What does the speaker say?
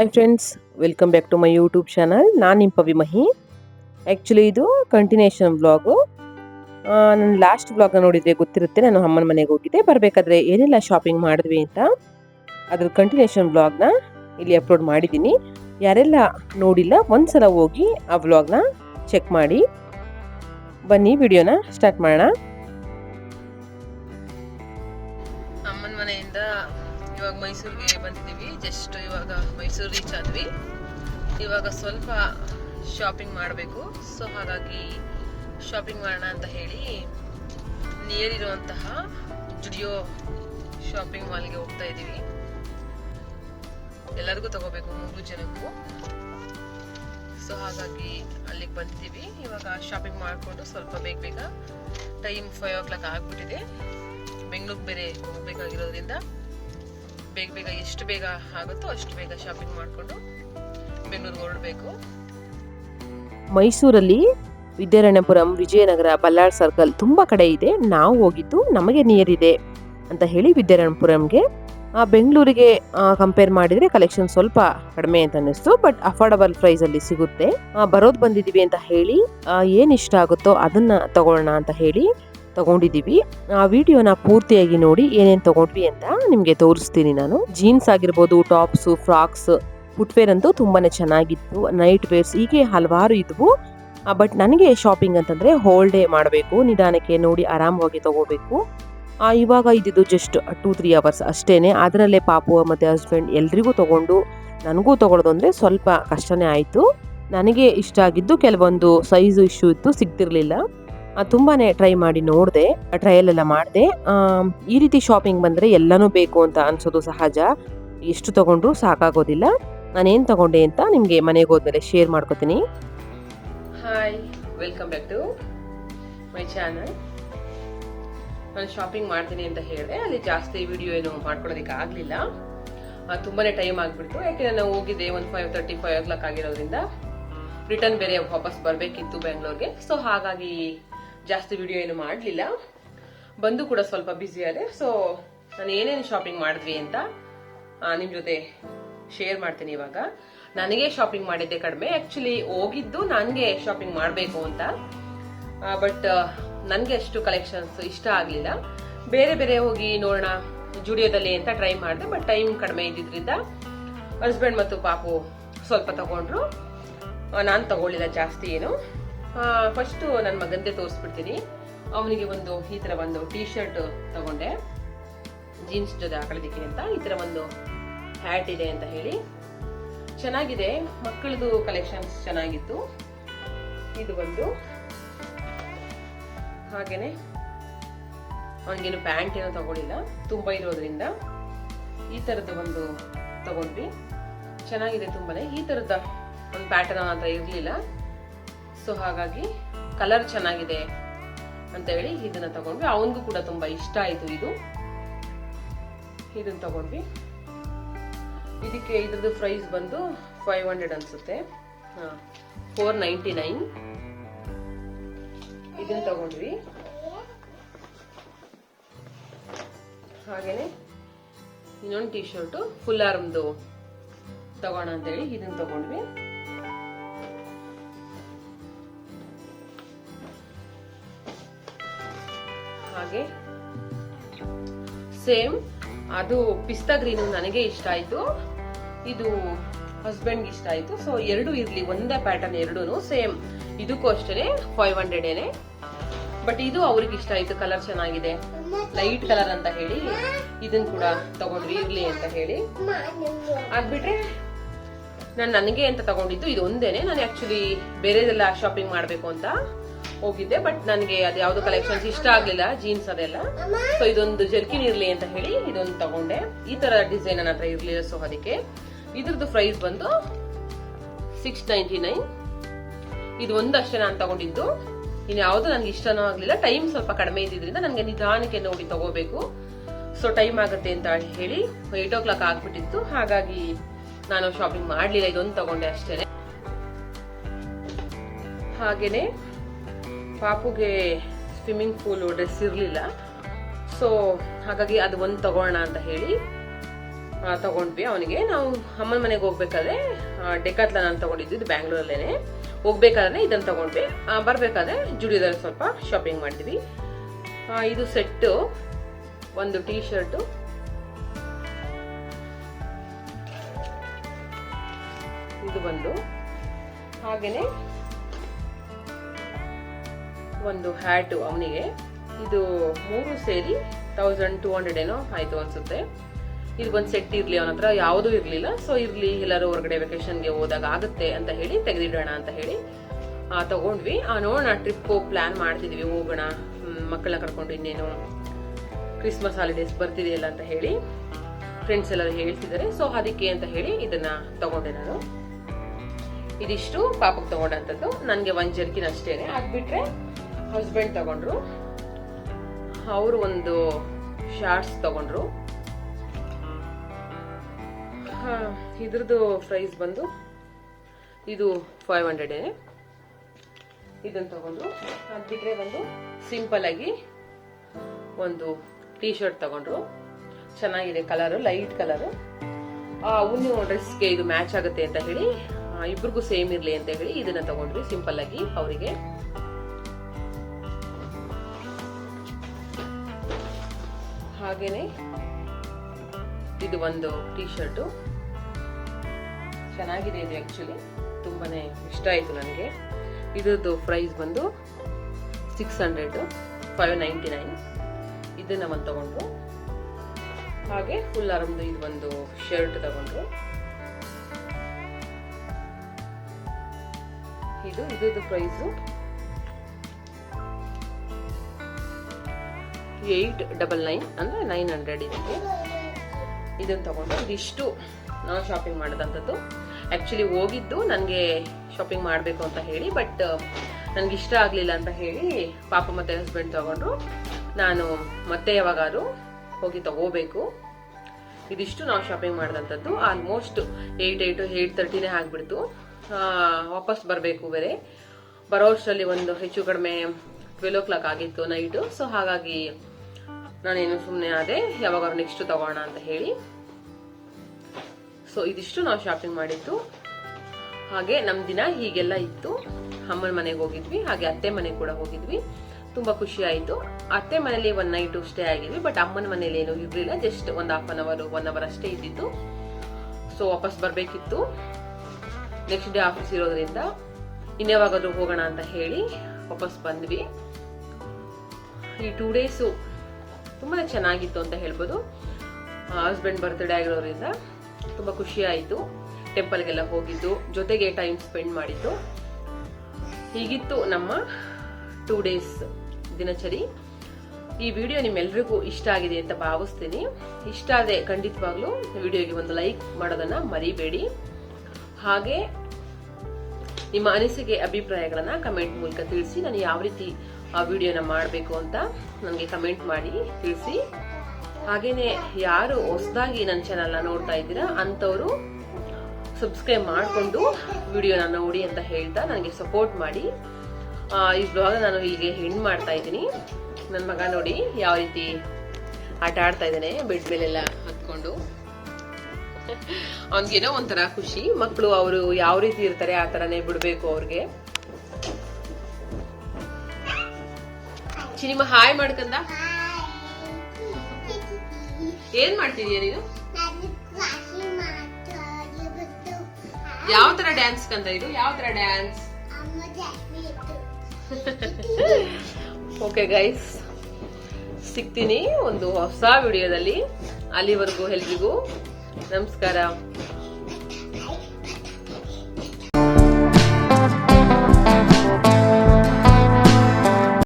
Hi friends welcome back to my YouTube channel ನಾನು ನಿಮ್ಮ Pavimahi actually ಇದು ಕಂಟಿನ್ಯೂಷನ್ ವ್ಲಾಗು ನಾನು ಲಾಸ್ಟ್ ಬ್ಲಾಗ್ನ ನೋಡಿದರೆ ಗೊತ್ತಿರುತ್ತೆ, ನಾನು ಅಮ್ಮನ ಮನೆಗೆ ಹೋಗಿದ್ದೆ. ಬರಬೇಕಾದ್ರೆ ಏನೆಲ್ಲ ಶಾಪಿಂಗ್ ಮಾಡಿದ್ವಿ ಅಂತ ಅದ್ರ ಕಂಟಿನ್ಯೂಷನ್ ವ್ಲಾಗ್ನ ಇಲ್ಲಿ ಅಪ್ಲೋಡ್ ಮಾಡಿದ್ದೀನಿ. ಯಾರೆಲ್ಲ ನೋಡಿಲ್ಲ, ಒಂದ್ಸಲ ಹೋಗಿ ಆ ವ್ಲಾಗ್ನ ಚೆಕ್ ಮಾಡಿ. ಬನ್ನಿ ವಿಡಿಯೋನ ಸ್ಟಾರ್ಟ್ ಮಾಡೋಣ. ಅಮ್ಮನ ಮನೆಯಿಂದ ಇವಾಗ ಮೈಸೂರಿಗೆ ಬಂದಿದ್ದೀವಿ. ಜಸ್ಟ್ ಇವಾಗ ಮೈಸೂರು ರೀಚ್ ಆದ್ವಿ ಇವಾಗ ಸ್ವಲ್ಪ ಶಾಪಿಂಗ್ ಮಾಡಬೇಕು. ಸೊ ಹಾಗಾಗಿ ಶಾಪಿಂಗ್ ಮಾಡೋಣ ಅಂತ ಹೇಳಿ ನಿಯರ್ ಇರುವಂತಹ ಜುಡಿಯೋ ಶಾಪಿಂಗ್ ಮಾಲ್ಗೆ ಹೋಗ್ತಾ ಇದ್ದೀವಿ. ಎಲ್ಲರಿಗೂ ತಗೋಬೇಕು, ಮೂರು ಜನಕ್ಕೂ. ಸೊ ಹಾಗಾಗಿ ಅಲ್ಲಿಗೆ ಬಂದಿದ್ದೀವಿ. ಇವಾಗ ಶಾಪಿಂಗ್ ಮಾಡಿಕೊಂಡು ಸ್ವಲ್ಪ ಬೇಗ ಬೇಗ ಟೈಮ್ ಫೈವ್ ಓ ಕ್ಲಾಕ್ ಆಗಿಬಿಟ್ಟಿದೆ. ಬೆಂಗಳೂರು ಬೇರೆ ಹೋಗ್ಬೇಕಾಗಿರೋದ್ರಿಂದ ಬೇಗ ಬೇಗ ಎಷ್ಟು ಬೇಗ ಆಗುತ್ತೋ ಅಷ್ಟು ಬೇಗ ಶಾಪಿಂಗ್ ಮಾಡಿಕೊಂಡು ಬೆಂಗಳೂರಿಗೆ ಹೊರಡಬೇಕು. ಮೈಸೂರಲ್ಲಿ ವಿದ್ಯಾರಣ್ಯಪುರಂ, ವಿಜಯನಗರ, ಬಲ್ಲಾಳ್ ಸರ್ಕಲ್ ತುಂಬ ಕಡೆ ಇದೆ. ನಾವು ಹೋಗಿದ್ದು ನಮಗೆ ನಿಯರ್ ಇದೆ ಅಂತ ಹೇಳಿ ವಿದ್ಯಾರಣ್ಯಪುರಂಗೆ. ಬೆಂಗಳೂರಿಗೆ ಕಂಪೇರ್ ಮಾಡಿದರೆ ಕಲೆಕ್ಷನ್ ಸ್ವಲ್ಪ ಕಡಿಮೆ ಅಂತ ಅನ್ನಿಸ್ತು ಬಟ್ ಅಫೋರ್ಡಬಲ್ ಪ್ರೈಸಲ್ಲಿ ಸಿಗುತ್ತೆ. ಬರೋದು ಬಂದಿದ್ದೀವಿ ಅಂತ ಹೇಳಿ ಏನು ಇಷ್ಟ ಆಗುತ್ತೋ ಅದನ್ನು ತಗೊಳ್ಳೋಣ ಅಂತ ಹೇಳಿ ತಗೊಂಡಿದ್ದೀವಿ. ಆ ವಿಡಿಯೋನ ಪೂರ್ತಿಯಾಗಿ ನೋಡಿ ಏನೇನು ತಗೊಂಡ್ವಿ ಅಂತ ನಿಮಗೆ ತೋರಿಸ್ತೀನಿ ನಾನು. ಜೀನ್ಸ್ ಆಗಿರ್ಬೋದು ಟಾಪ್ಸು ಫ್ರಾಕ್ಸ್ ಫುಟ್ವೇರ್ ಅಂತೂ ತುಂಬಾ ಚೆನ್ನಾಗಿತ್ತು. ನೈಟ್ ವೇರ್ಸ್ ಹೀಗೆ ಹಲವಾರು ಇದ್ವು. ಬಟ್ ನನಗೆ ಶಾಪಿಂಗ್ ಅಂತಂದರೆ ಹೋಲ್ ಡೇ ಮಾಡಬೇಕು. ನಿಧಾನಕ್ಕೆ ನೋಡಿ ಆರಾಮವಾಗಿ ತಗೋಬೇಕು. ಇವಾಗ ಇದ್ದಿದ್ದು ಜಸ್ಟ್ ಟೂ ತ್ರೀ ಅವರ್ಸ್ ಅಷ್ಟೇ ಅದರಲ್ಲೇ ಪಾಪು, ಮತ್ತು ಹಸ್ಬೆಂಡ್ ಎಲ್ರಿಗೂ ತಗೊಂಡು, ನನಗೂ ತಗೊಳ್ಳೋದು ಅಂದರೆ ಸ್ವಲ್ಪ ಕಷ್ಟನೇ ಆಯಿತು. ನನಗೆ ಇಷ್ಟ ಆಗಿದ್ದು ಕೆಲವೊಂದು ಸೈಜು ಇಶ್ಯೂ ಇತ್ತು, ಸಿಗ್ತಿರ್ಲಿಲ್ಲ. ಆ, ತುಂಬಾನೇ ಟ್ರೈ ಮಾಡಿ ನೋಡಿದೆ ಟ್ರಯಲ್ ಎಲ್ಲ ಮಾಡಿದೆ. ಈ ರೀತಿ ಶಾಪಿಂಗ್ ಬಂದರೆ ಎಲ್ಲನೂ ಬೇಕು ಅಂತ ಅನ್ಸೋದು ಸಹಜ. ಎಷ್ಟು ತಗೊಂಡ್ರು ಸಾಕಾಗೋದಿಲ್ಲ. ನಾನೇನು ತಗೊಂಡೆ ಅಂತ ನಿಮಗೆ ಮನೆಗೆ ಹೋದ್ಮೇಲೆ ಶೇರ್ ಮಾಡ್ಕೋತೀನಿ. Hi welcome back to my channel ನಾನು ಶಾಪಿಂಗ್ ಮಾಡ್ತೀನಿ ಅಂತ ಹೇಳಿದೆ. ಅಲ್ಲಿ ಜಾಸ್ತಿ ವಿಡಿಯೋ ಏನು ಮಾಡ್ಕೊಳ್ಳೋದಕ್ಕೆ ಆಗಲಿಲ್ಲ. ತುಂಬಾ ಟೈಮ್ ಆಗಿಬಿಡ್ತು. ಯಾಕೆ ನಾನು ಹೋಗಿದ್ದೆ ಒಂದು five thirty five o'clock ಆಗಿರೋದ್ರಿಂದ. ರಿಟರ್ನ್ ಬೇರೆ ವಾಪಸ್ ಬರಬೇಕಿತ್ತು ಬೆಂಗಳೂರಿಗೆ ಸೊ ಹಾಗಾಗಿ ಜಾಸ್ತಿ ವಿಡಿಯೋ ಏನು ಮಾಡಲಿಲ್ಲ. ಬಂದು ಕೂಡ ಸ್ವಲ್ಪ ಬ್ಯುಸಿ ಆದೆ. ಸೊ ನಾನು ಏನೇನು ಶಾಪಿಂಗ್ ಮಾಡಿದ್ವಿ ಅಂತ ನಿಮ್ಮ ಜೊತೆ ಶೇರ್ ಮಾಡ್ತೀನಿ ಇವಾಗ. ನನಗೆ ಶಾಪಿಂಗ್ ಮಾಡಿದ್ದೆ ಕಡಿಮೆ. ಆ್ಯಕ್ಚುಲಿ ಹೋಗಿದ್ದು ನನಗೆ ಶಾಪಿಂಗ್ ಮಾಡಬೇಕು ಅಂತ. ಬಟ್ ನನಗೆ ಅಷ್ಟು ಕಲೆಕ್ಷನ್ಸ್ ಇಷ್ಟ ಆಗಲಿಲ್ಲ. ಬೇರೆ ಬೇರೆ ಹೋಗಿ ನೋಡೋಣ ಜುಡಿಯೋದಲ್ಲಿ ಅಂತ ಟ್ರೈ ಮಾಡಿದೆ ಬಟ್ ಟೈಮ್ ಕಡಿಮೆ ಇದ್ದಿದ್ರಿಂದ ಹಸ್ಬೆಂಡ್ ಮತ್ತು ಪಾಪು ಸ್ವಲ್ಪ ತಗೊಂಡ್ರು. ನಾನು ತಗೊಳ್ಳಿಲ್ಲ ಜಾಸ್ತಿ ಏನು. ಫಸ್ಟು ನನ್ನ ಮಗಂದೇ ತೋರಿಸ್ಬಿಡ್ತೀನಿ. ಅವನಿಗೆ ಒಂದು ಈ ಥರ ಒಂದು ಟೀ ಶರ್ಟ್ ತಗೊಂಡೆ. ಜೀನ್ಸ್ ಜೊತೆ ಹಾಕೊಳ್ಳೋದಕ್ಕೆ ಅಂತ ಈ ಥರ ಒಂದು ಹ್ಯಾಟ್ ಇದೆ ಅಂತ ಹೇಳಿ. ಚೆನ್ನಾಗಿದೆ. ಮಕ್ಕಳದು ಕಲೆಕ್ಷನ್ಸ್ ಚೆನ್ನಾಗಿತ್ತು. ಇದು ಒಂದು. ಹಾಗೇನೆ. ಅವನಿಗೇನು ಪ್ಯಾಂಟ್ ಏನೋ ತಗೊಳ್ಳಿಲ್ಲ ತುಂಬ ಇರೋದ್ರಿಂದ ಈ ತರದ ಒಂದು ತಗೊಂಡ್ವಿ. ಚೆನ್ನಾಗಿದೆ ತುಂಬಾ ಈ ಥರದ ಒಂದು ಪ್ಯಾಟರ್ನ್ ಅಂತ ಇರಲಿಲ್ಲ. ಸೊ ಹಾಗಾಗಿ ಕಲರ್ ಚೆನ್ನಾಗಿದೆ ಅಂತ ಹೇಳಿ ಇದನ್ನ ತಗೊಂಡ್ವಿ. ಅವನಿಗೂ ಕೂಡ ತುಂಬಾ ಇಷ್ಟ ಆಯ್ತು ಇದು. ಇದನ್ನ ತಗೊಂಡ್ವಿ. ಇದಕ್ಕೆ ಇದ್ರದ್ದು ಪ್ರೈಸ್ ಬಂದು ಫೈವ್ ಹಂಡ್ರೆಡ್ ಅನ್ಸುತ್ತೆ. ಫೋರ್ ನೈಂಟಿ ನೈನ್ ಇದನ್ನ ತಗೊಂಡ್ವಿ. ಹಾಗೇನೆ ಇನ್ನೊಂದು ಟಿ ಶರ್ಟ್ ಫುಲ್ ಆರ್ಮ್ದು ತಗೋಣ ಅಂತೇಳಿ ಇದನ್ನ ತಗೊಂಡ್ವಿ. ಹಾಗೆ. ಸೇಮ್ ಅದು ಪಿಸ್ತಾ ಗ್ರೀನು ನನಗೆ ಇಷ್ಟ ಆಯ್ತು. ಇದು ಹಸ್ಬೆಂಡ್ ಇಷ್ಟ ಆಯ್ತು. ಸೊ ಎರಡು ಇರ್ಲಿ. ಒಂದೇ ಪ್ಯಾಟರ್ನ್ ಎರಡೂ ಸೇಮ್ ಇದಕ್ಕೂ ಅಷ್ಟೇ ಫೈವ್ ಏನೆ. ಬಟ್ ಇದು ಅವ್ರಿಗೆ ಇಷ್ಟ ಆಯ್ತು. ಕಲರ್ ಚೆನ್ನಾಗಿದೆ. ಲೈಟ್ ಕಲರ್ ಅಂತ ಹೇಳಿ ಇದನ್ ಕೂಡ ತಗೊಂಡ್ರಿ ಇರ್ಲಿ ಅಂತ ಹೇಳಿ. ಆಗ್ಬಿಟ್ರೆ ನಾನು ನನಗೆ ಅಂತ ತಗೊಂಡಿದ್ದು. ಇದು ಒಂದೇನೆ. ನಾನು ಆಕ್ಚುಲಿ ಬೇರೆದೆಲ್ಲ ಶಾಪಿಂಗ್ ಮಾಡಬೇಕು ಅಂತ. ಹೋಗಿದ್ದೆ ಬಟ್ ನನಗೆ ಅದು ಯಾವ್ದು ಕಲೆಕ್ಷನ್ಸ್ ಇಷ್ಟ ಆಗಲಿಲ್ಲ ಜೀನ್ಸ್ ಅದೆಲ್ಲ. ಸೊ ಇದೊಂದು ಜರ್ಕಿನ್ ಇರ್ಲಿ ಅಂತ ಹೇಳಿ ಇದೊಂದು ತಗೊಂಡೆ. ಈ ತರ ಡಿಸೈನ್ ನನ್ನ ಹತ್ರ ಇರ್ಲಿಲ್ಲ ಸೊ ಅದಕ್ಕೆ ಇದ್ರದ್ದು ಪ್ರೈಸ್ ಬಂದು ಸಿಕ್ಸ್ ನೈಂಟಿ ನೈನ್ ಇದು ಒಂದಷ್ಟೇ ನಾನು ತಗೊಂಡಿದ್ದು. ಇನ್ನು ಯಾವುದು ನನಗೆ ಇಷ್ಟನೂ ಆಗಲಿಲ್ಲ. ಟೈಮ್ ಸ್ವಲ್ಪ ಕಡಿಮೆ ಇದ್ದಿದ್ರಿಂದ ನನಗೆ ನಿಧಾನಕ್ಕೆ ನೋಡಿ ತಗೋಬೇಕು. ಸೊ ಟೈಮ್ ಆಗುತ್ತೆ ಅಂತ ಹೇಳಿ ಏಟ್ ಓ ಕ್ಲಾಕ್ ಆಗ್ಬಿಟ್ಟಿತ್ತು. ಹಾಗಾಗಿ ನಾನು ಶಾಪಿಂಗ್ ಮಾಡಲಿಲ್ಲ, ಇದೊಂದು ತಗೊಂಡೆ ಅಷ್ಟೇನೆ ಹಾಗೇನೆ ಪಾಪುಗೆ ಸ್ವಿಮ್ಮಿಂಗ್ ಪೂಲ್ ಡ್ರೆಸ್ ಇರಲಿಲ್ಲ ಸೊ ಹಾಗಾಗಿ ಅದು ಒಂದು ತಗೋಣ ಅಂತ ಹೇಳಿ ತಗೊಂಡ್ವಿ. ಅವನಿಗೆ ನಾವು ಅಮ್ಮನ ಮನೆಗೆ ಹೋಗ್ಬೇಕಾದ್ರೆ ಡೆಕಾತ್ಲ ನಾನು ತಗೊಂಡಿದ್ದು, ಇದು ಬ್ಯಾಂಗ್ಳೂರಲ್ಲೇ ಹೋಗ್ಬೇಕಾದ್ರೆ ಇದನ್ನು ತಗೊಂಡ್ವಿ. ಬರಬೇಕಾದ್ರೆ ಜುಡಿಯೋದಲ್ಲಿ ಸ್ವಲ್ಪ ಶಾಪಿಂಗ್ ಮಾಡ್ತೀವಿ. ಇದು ಸೆಟ್ಟು ಒಂದು ಟೀ ಶರ್ಟು ಇದು ಬಂದು, ಹಾಗೇನೆ ಒಂದು ಹ್ಯಾಟು ಅವನಿಗೆ. ಇದು ಮೂರು ಸೇರಿ ತೌಸಂಡ್ ಟೂ ಹಂಡ್ರೆಡ್ ಏನೋ ಆಯ್ತು ಅನ್ಸುತ್ತೆ. ಇದು ಒಂದು ಸೆಟ್ ಇರ್ಲಿ ಅವನ ಹತ್ರ ಯಾವುದೂ ಇರಲಿಲ್ಲ. ಸೊ ಇರ್ಲಿ ಎಲ್ಲರೂ ಹೊರಗಡೆ ವೆಕೇಶನ್ಗೆ ಹೋದಾಗ ಆಗುತ್ತೆ ಅಂತ ಹೇಳಿ ತೆಗೆದಿಡೋಣ ಅಂತ ಹೇಳಿ ಆ, ತಗೊಂಡ್ವಿ. ಆ, ಟ್ರಿಪ್ ಹೋಗಿ ಪ್ಲಾನ್ ಮಾಡ್ತಿದ್ವಿ ಹೋಗೋಣ ಮಕ್ಕಳನ್ನ ಕರ್ಕೊಂಡು ಇನ್ನೇನು ಕ್ರಿಸ್ಮಸ್ ಹಾಲಿಡೇಸ್ ಬರ್ತಿದೆಯಲ್ಲ ಅಂತ ಹೇಳಿ ಫ್ರೆಂಡ್ಸ್ ಎಲ್ಲರೂ ಹೇಳ್ತಿದ್ದಾರೆ. ಸೊ ಅದಕ್ಕೆ ಅಂತ ಹೇಳಿ ಇದನ್ನ ತಗೊಂಡೆ ನಾನು. ಇದಿಷ್ಟು ಪಾಪಕ್ಕೆ ತಗೊಂಡಂಥದ್ದು. ನನಗೆ ಒಂದು ಜರ್ಕಿನ ಅಷ್ಟೇ ಅದು ಹಸ್ಬೆಂಡ್ ತಗೊಂಡ್ರು. ಅವರು ಒಂದು ಶಾರ್ಟ್ಸ್ ತಗೊಂಡ್ರು. ಇದ್ರದ್ದು ಪ್ರೈಸ್ ಬಂದು ಇದು ಫೈವ್ ಹಂಡ್ರೆಡ್ ಇದನ್ನು ತಗೊಂಡ್ರು. ಅದು ಬಿಟ್ಟರೆ ಬಂದು ಸಿಂಪಲ್ ಆಗಿ ಒಂದು ಟೀ ಶರ್ಟ್ ತಗೊಂಡ್ರು. ಚೆನ್ನಾಗಿದೆ ಕಲರು ಲೈಟ್ ಕಲರು ಅವನು ಡ್ರೆಸ್ಗೆ ಇದು ಮ್ಯಾಚ್ ಆಗುತ್ತೆ ಅಂತ ಹೇಳಿ ಇಬ್ರಿಗೂ ಸೇಮ್ ಇರಲಿ ಅಂತ ಹೇಳಿ ಇದನ್ನು ತಗೊಂಡ್ರಿ ಸಿಂಪಲ್ ಆಗಿ ಅವರಿಗೆ ಹಾಗೇನೆ ಇದು ಒಂದು ಟೀ ಶರ್ಟು ಚೆನ್ನಾಗಿದೆ ಇದು ಆ್ಯಕ್ಚುಲಿ ತುಂಬಾ ಇಷ್ಟ ಆಯಿತು ನನಗೆ. ಇದ್ರದ್ದು ಪ್ರೈಸ್ ಬಂದು six hundred five ninety nine ಇದನ್ನ ಒಂದು ತೊಗೊಂಡ್ರು. ಹಾಗೆ ಫುಲ್ ಆರಮ್ದು ಇದು ಒಂದು ಶರ್ಟ್ ತಗೊಂಡ್ರು. ಇದು, ಇದ್ರದ್ದು ಪ್ರೈಸು ಏಯ್ಟ್ ಡಬಲ್ ನೈನ್ ಅಂದರೆ ನೈನ್ ಹಂಡ್ರೆಡ್ ಇದಕ್ಕೆ ಇದನ್ನು ತೊಗೊಂಡು ಇದಿಷ್ಟು ನಾನು ಶಾಪಿಂಗ್ ಮಾಡಿದಂಥದ್ದು. ಆ್ಯಕ್ಚುಲಿ ಹೋಗಿದ್ದು ನನಗೆ ಶಾಪಿಂಗ್ ಮಾಡಬೇಕು ಅಂತ ಹೇಳಿ ಬಟ್ ನನಗೆ ಇಷ್ಟ ಆಗಲಿಲ್ಲ ಅಂತ ಹೇಳಿ ಪಾಪ ಮತ್ತು ಹಸ್ಬೆಂಡ್ ತಗೊಂಡ್ರು. ನಾನು ಮತ್ತೆ ಯಾವಾಗಾದ್ರೂ ಹೋಗಿ ತಗೋಬೇಕು. ಇದಿಷ್ಟು ನಾವು ಶಾಪಿಂಗ್ ಮಾಡಿದಂಥದ್ದು. ಆಲ್ಮೋಸ್ಟ್ ಏಯ್ಟ್ ಏಯ್ಟು ಏಯ್ಟ್ ತರ್ಟಿನೇ ಆಗಿಬಿಡ್ತು. ವಾಪಸ್ ಬರಬೇಕು ಬೇರೆ. ಬರೋಷ್ಟರಲ್ಲಿ ಒಂದು ಹೆಚ್ಚು ಕಡಿಮೆ ಟ್ವೆಲ್ ಓ ಕ್ಲಾಕ್ ಆಗಿತ್ತು ನೈಟು ಸೊ ಹಾಗಾಗಿ ನಾನೇನು ಸುಮ್ಮನೆ ಆದೆ ಯಾವಾಗ ನೆಕ್ಸ್ಟ್ ತಗೋಣ ಅಂತ ಹೇಳಿ. ಸೊ ಇದಿಷ್ಟು ನಾವು ಶಾಪಿಂಗ್ ಮಾಡಿದ್ದು. ಹಾಗೆ ನಮ್ಮ ದಿನ ಹೀಗೆಲ್ಲ ಇತ್ತು. ಅಮ್ಮನ ಮನೆಗೆ ಹೋಗಿದ್ವಿ, ಹಾಗೆ ಅತ್ತೆ ಮನೆಗೆ ಕೂಡ ಹೋಗಿದ್ವಿ. ತುಂಬಾ ಖುಷಿ ಆಯಿತು. ಅತ್ತೆ ಮನೇಲಿ ಒನ್ ನೈಟು ಸ್ಟೇ ಆಗಿದ್ವಿ ಬಟ್ ಅಮ್ಮನ ಮನೇಲಿ ಏನು ಇರಲಿಲ್ಲ. ಜಸ್ಟ್ ಒಂದು half an hour one hour ಅಷ್ಟೇ ಇದ್ದಿತ್ತು. ಸೊ ವಾಪಸ್ ಬರಬೇಕಿತ್ತು. ನೆಕ್ಸ್ಟ್ ಡೇ ಆಫೀಸ್ ಇರೋದ್ರಿಂದ ಇನ್ಯಾವಾಗಾದ್ರೂ ಹೋಗೋಣ ಅಂತ ಹೇಳಿ ವಾಪಸ್ ಬಂದ್ವಿ. ಈ ಟೂ ಡೇಸು ತುಂಬಾ ಚೆನ್ನಾಗಿತ್ತು ಅಂತ ಹೇಳ್ಬೋದು. ಹಸ್ಬೆಂಡ್ ಬರ್ತ್ಡೇ ಆಗಿರೋದ್ರಿಂದ ತುಂಬ ಖುಷಿ ಆಯಿತು. ಟೆಂಪಲ್ಗೆಲ್ಲ ಹೋಗಿದ್ದು, ಜೊತೆಗೆ ಟೈಮ್ ಸ್ಪೆಂಡ್ ಮಾಡಿದ್ದು. ಹೀಗಿತ್ತು ನಮ್ಮ ಟೂ ಡೇಸ್ ದಿನಚರಿ. ಈ ವಿಡಿಯೋ ನಿಮ್ಮೆಲ್ರಿಗೂ ಇಷ್ಟ ಆಗಿದೆ ಅಂತ ಭಾವಿಸ್ತೀನಿ. ಇಷ್ಟ ಆದರೆ ಖಂಡಿತವಾಗ್ಲೂ ವಿಡಿಯೋಗೆ ಒಂದು ಲೈಕ್ ಮಾಡೋದನ್ನ ಮರಿಬೇಡಿ. ಹಾಗೆ ನಿಮ್ಮ ಅನಿಸಿಕೆ, ಅಭಿಪ್ರಾಯಗಳನ್ನು ಕಮೆಂಟ್ ಮೂಲಕ ತಿಳಿಸಿ ನಾನು ಯಾವ ರೀತಿ ಆ ವಿಡಿಯೋನ ಮಾಡಬೇಕು ಅಂತ ನನಗೆ ಕಮೆಂಟ್ ಮಾಡಿ, ತಿಳಿಸಿ. ಹಾಗೇನೆ ಯಾರು ಹೊಸದಾಗಿ ನನ್ನ ಚಾನಲ್ನ ನೋಡ್ತಾ ಇದ್ದೀರಾ, ಅಂಥವರು ಸಬ್ಸ್ಕ್ರೈಬ್ ಮಾಡಿಕೊಂಡು ವಿಡಿಯೋನ ನೋಡಿ ಅಂತ ಹೇಳ್ತಾ ನನಗೆ ಸಪೋರ್ಟ್ ಮಾಡಿ. ಈ ಬ್ಲಾಗ್ ನಾನು ಹೀಗೆ ಹೆಣ್ ಮಾಡ್ತಾ ಇದ್ದೀನಿ. ನನ್ನ ಮಗ ನೋಡಿ ಯಾವ ರೀತಿ ಆಟ ಆಡ್ತಾ ಇದ್ದಾನೆ ಬೆಡ್ ಮೇಲೆಲ್ಲ ಹತ್ಕೊಂಡು. ಅವನಿಗೇನೋ ಒಂಥರ ಖುಷಿ. ಮಕ್ಕಳು ಅವರು ಯಾವ ರೀತಿ ಇರ್ತಾರೆ, ಆ ಥರನೇ ಬಿಡಬೇಕು ಅವ್ರಿಗೆ. ಚಿನಿಮ, ಹಾಯ್ ಮಾಡ್ಕಂದ. ಏನ್ ಮಾಡ್ತಿದೀಯ ನೀನು? ಯಾವ ತರ ಡ್ಯಾನ್ಸ್ ಕಂದ ಇದು? ಯಾವ ತರ ಡ್ಯಾನ್ಸ್? ಓಕೆ ಗೈಸ್ ಸಿಗ್ತೀನಿ ಒಂದು ಹೊಸ ವಿಡಿಯೋದಲ್ಲಿ ಅಲ್ಲಿವರೆಗೂ ಎಲ್ರಿಗೂ. ನಮಸ್ಕಾರ.